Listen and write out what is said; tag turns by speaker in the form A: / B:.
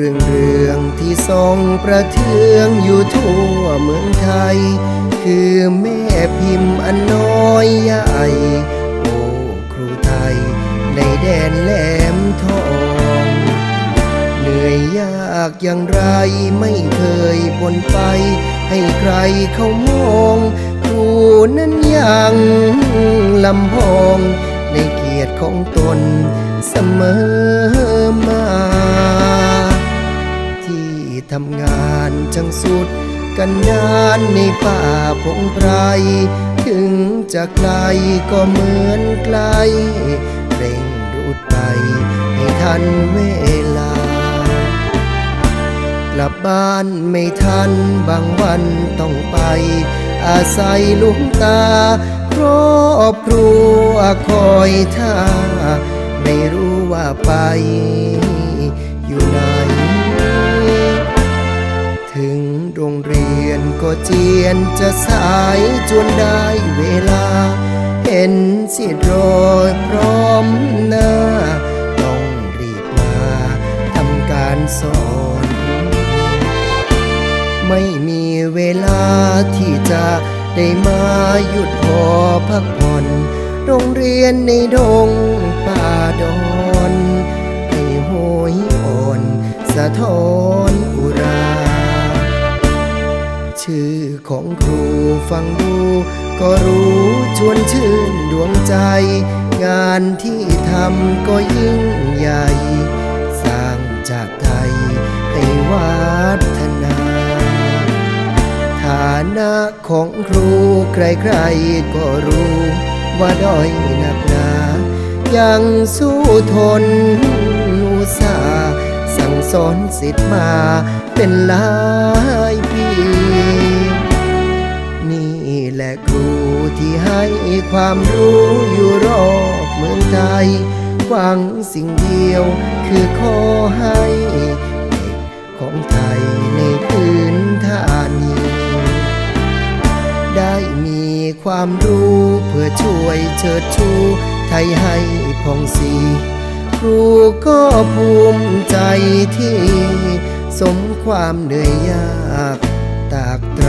A: เรื่องเรื่องที่ทรงประเทืองอยู่ทั่วเมืองไทย คือแม่พิมพ์อันน้อยใหญ่โอ้ครูไทย ในแดนแหลมทองเหนื่อยยากอย่างไรไม่เคยบนไป ให้ใครเขามองครูนั้นยังลำพองในเกียรติของตนเสมอำงานจังสุด กันดานในป่าพงไพร ถึงจะไกลก็เหมือนไกล เร่งรูดไปให้ทันเวลา กลับบ้านไม่ทันบางวันต้องไป อาศัยลุงตา ครอบครัวคอยท่า ไม่รู้ว่าไปอยู่ไหน เจียนจะสายจนได้เวลา เห็นสิรอยพร้อมหน้า ต้องรีบมาทำการสอน ไม่มีเวลาที่จะได้มาหยุดพอพักผ่อนโรงเรียนในดงป่าดอนให้โหยอ่อนสะท้อน อุราชื่อของครูฟังดู ก็รู้ชวนชื่นดวงใจ งานที่ทำก็ยิ่งใหญ่ สร้างจากไทยให้วัฒนา ฐานะของครูใครๆก็รู้ว่าด้อยหนักหนา ยังสู้ทนอุตสาสั่งสอนสิทธิ์มาเป็นหลาน และครูที่ให้ความรู้อยู่รอบเมืองไทยหวังสิ่งเดียวคือขอให้เด็กของไทยในพื้นฐานนี้ได้มีความรู้เพื่อช่วยเชิดชูไทยให้ผ่องสีครูก็ภูมิใจที่ สมความเหนื่อยยากตากตร